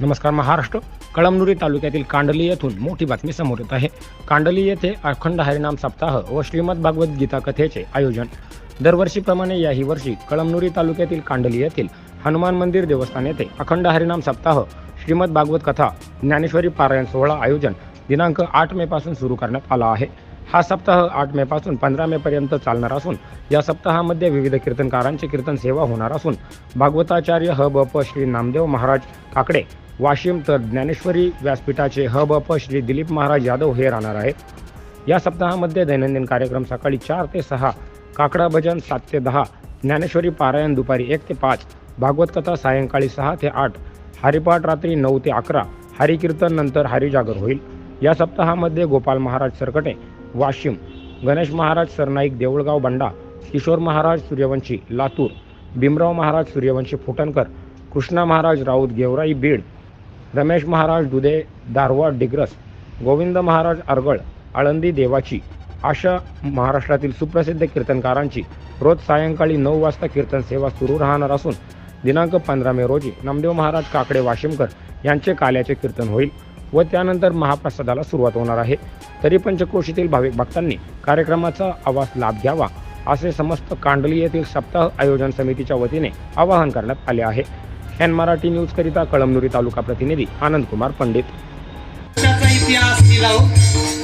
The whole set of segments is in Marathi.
नमस्कार महाराष्ट्र. कळमनुरी तालुक्यातील कांडली येथून मोठी बातमी समोर येत आहे. कांडली येथे अखंड हरिनाम सप्ताह व श्रीमद भागवत गीता कथेचे आयोजन. दरवर्षीप्रमाणे याही वर्षी कळमनुरी तालुक्यातील कांडली येथील हनुमान मंदिर देवस्थान येथे अखंड हरिनाम सप्ताह श्रीमद भागवत कथा ज्ञानेश्वरी पारायण सोहळा आयोजन दिनांक आठ मे पासून सुरू करण्यात आला आहे. हा सप्ताह आठ मे पासून पंधरा मे पर्यंत चालणार असून या सप्ताहामध्ये विविध कीर्तनकारांची कीर्तन सेवा होणार असून भागवताचार्य ह ब प श्री नामदेव महाराज काकडे वाशिम तर ज्ञानेश्वरी व्यासपीठाचे ह अप प श्री दिलीप महाराज यादव हे राहणार आहेत. या सप्ताहामध्ये दैनंदिन कार्यक्रम सकाळी चार ते सहा काकडा भजन सात ते दहा ज्ञानेश्वरी पारायण दुपारी एक ते पाच भागवत कथा सायंकाळी सहा ते आठ हरिपाठ रात्री नऊ ते अकरा हरिकीर्तन नंतर हरिजागर होईल. या सप्ताहामध्ये गोपाल महाराज सरकटे वाशिम गणेश महाराज सरनाईक देऊळगाव बंडा किशोर महाराज सूर्यवंशी लातूर भीमराव महाराज सूर्यवंशी फुटणकर कृष्णा महाराज राऊत गेवराई बीड रमेश महाराज दुधे दारवा डिग्रस गोविंद महाराज अरगळ आळंदी देवाची अशा महाराष्ट्रातील सुप्रसिद्ध कीर्तनकारांची रोज सायंकाळी नऊ वाजता कीर्तन सेवा सुरू राहणार असून दिनांक पंधरा मे रोजी नामदेव महाराज काकडे वाशिमकर यांचे काल्याचे कीर्तन होईल व त्यानंतर महाप्रसादाला सुरुवात होणार आहे. तरी पंचक्रोशीतील भाविक भक्तांनी कार्यक्रमाचा आवास लाभ घ्यावा असे समस्त कांडली येथील सप्ताह आयोजन समितीच्या वतीने आवाहन करण्यात आले आहे. एन मराठी न्यूज करिता कळमनुरी तालुका प्रतिनिधी आनंद कुमार पंडित. इतिहास लिहिला हो.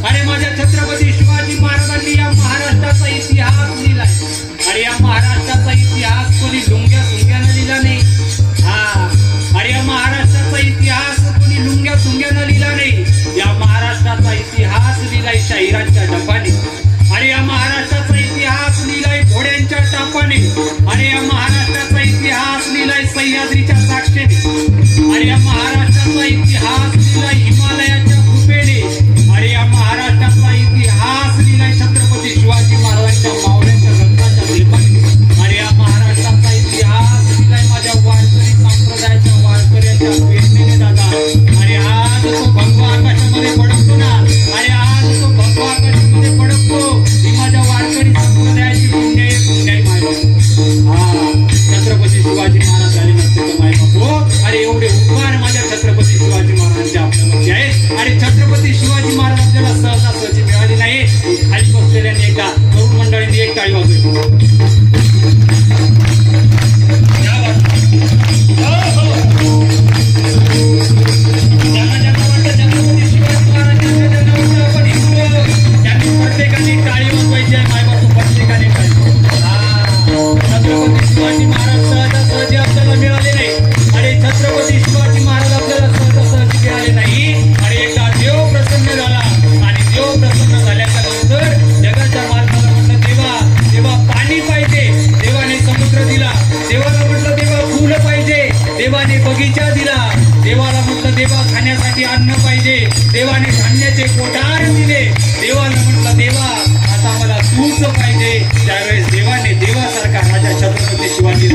अरे माझ्या छत्रपती शिवाजी महाराजांनी या महाराष्ट्राचा इतिहास लिहिलाय. अरे या महाराष्ट्राचा इतिहास कोणी लुंग्या सुंग्यानं लिहिला नाही. हा. अरे या महाराष्ट्राचा इतिहास कोणी लुंग्या सुंग्यानं लिहिला नाही. या महाराष्ट्राचा इतिहास लिहिलाय शाहिरांच्या डब्बाने आणि छत्रपती शिवाजी महाराज आपल्याला सहजा सहजी मिळाली नाही खाली बसलेल्यांनी एकदा तरुण मंडळींनी एक टाळी वाजवली. छत्रपती शिवाजी प्रत्येकाने महाराज सहजासहजी आपल्याला मिळाले नाही आणि छत्रपती देवाने बगीचा दिला. देवाला म्हटलं देवा खाण्यासाठी अन्न पाहिजे. देवाने धान्याचे कोठार दिले. देवाला म्हटलं देवा आता मला तूच पाहिजे. त्यावेळेस देवाने देवासारखा राजा छत्रपती शिवाजी